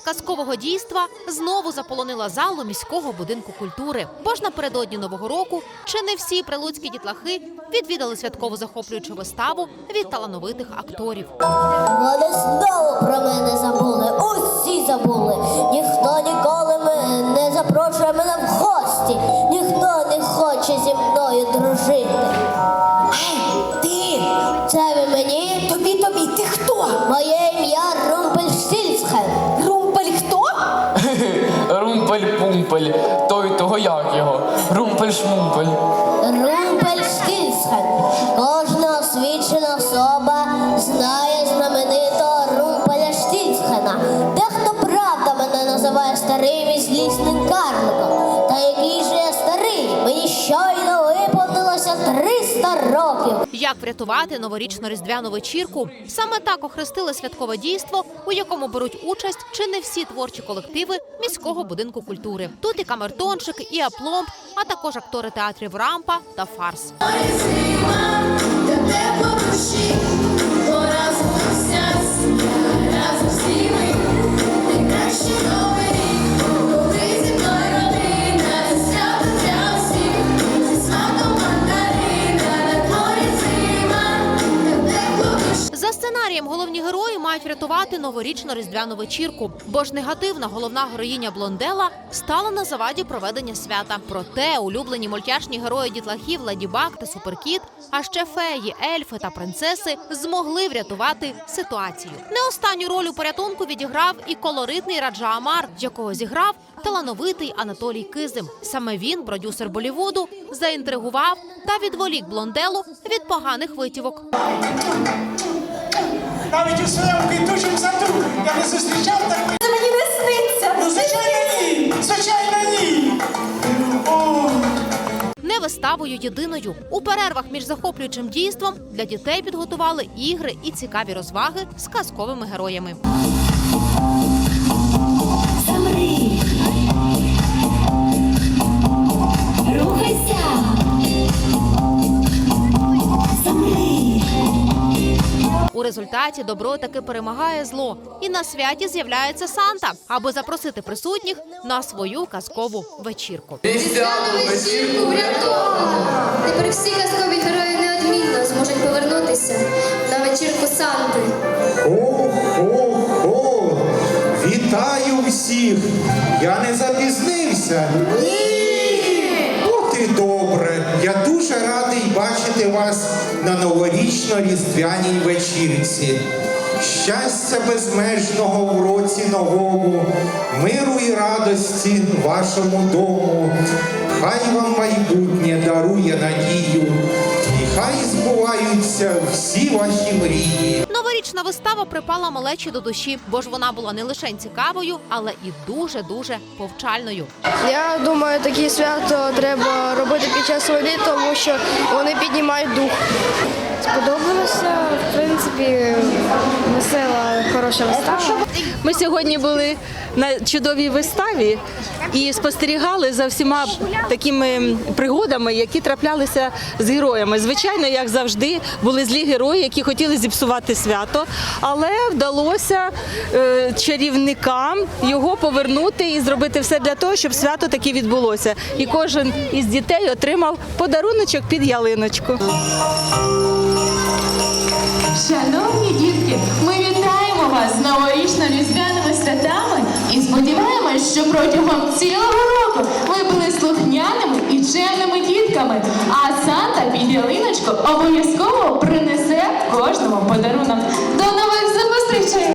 казкового дійства знову заполонила залу міського будинку культури. Бо ж напередодні нового року чи не всі прилуцькі дітлахи відвідали святкову захоплюючу виставу від талановитих акторів. Вони знову про мене забули, усі забули. Ніхто ніколи мене не запрошує мене в гості. Ніхто не хоче зі мною дружити. Румпель-пумпель, той того як його. Румпель-шмумпель. Як врятувати новорічну різдвяну вечірку? Саме так охрестили святкове дійство, у якому беруть участь чи не всі творчі колективи міського будинку культури. Тут і камертончик, і апломб, а також актори театрів Рампа та Фарс. Сценарієм головні герої мають врятувати новорічну різдвяну вечірку, бо ж негативна головна героїня Блондела стала на заваді проведення свята. Проте улюблені мультяшні герої дітлахів Леді Баг та Суперкіт, а ще феї, ельфи та принцеси змогли врятувати ситуацію. Не останню роль у порятунку відіграв і колоритний Раджа Амар, якого зіграв талановитий Анатолій Кизим. Саме він, продюсер Болівуду, заінтригував та відволік блонделу від поганих витівок. Навіть у своєму квітучому саду я не зустрічав такої. Це мені не сниться. Ну, звичайно, ні! Звичайно, ні! О, Не виставою єдиною у перервах між захоплюючим дійством для дітей підготували ігри і цікаві розваги з казковими героями. Результаті добро таки перемагає зло, і на святі з'являється Санта, аби запросити присутніх на свою казкову вечірку. Різдвяну вечірку врятовано. Тепер всі казкові герої неодмінно зможуть повернутися на вечірку Санти. Хо-хо-хо! Вітаю всіх! Я не запізнився. Ні! І добре. Я дуже радий бачити вас на новорічно-різдвяній вечірці. Щастя безмежного в році новому, миру і радості вашому дому. Хай вам майбутнє дарує надію, і хай збуваються всі ваші мрії. Новорічна вистава припала малечі до душі, бо ж вона була не лише цікавою, але і дуже дуже повчальною. Я думаю, такі свято треба робити під час війни, тому що вони піднімають дух. Сподобалося, в принципі, весела, хороша вистава. Ми сьогодні були на чудовій виставі і спостерігали за всіма такими пригодами, які траплялися з героями. Звичайно, як завжди, були злі герої, які хотіли зіпсувати свято, але вдалося е, чарівникам його повернути і зробити все для того, щоб свято таки відбулося. І кожен із дітей отримав подаруночок під ялиночку. Шановні дітки, вас з новорічно-різдвяними святами і сподіваємось, що протягом цілого року ви були слухняними і чемними дітками. А Санта під ялиночку обов'язково принесе кожному подарунок. До нових зустрічей!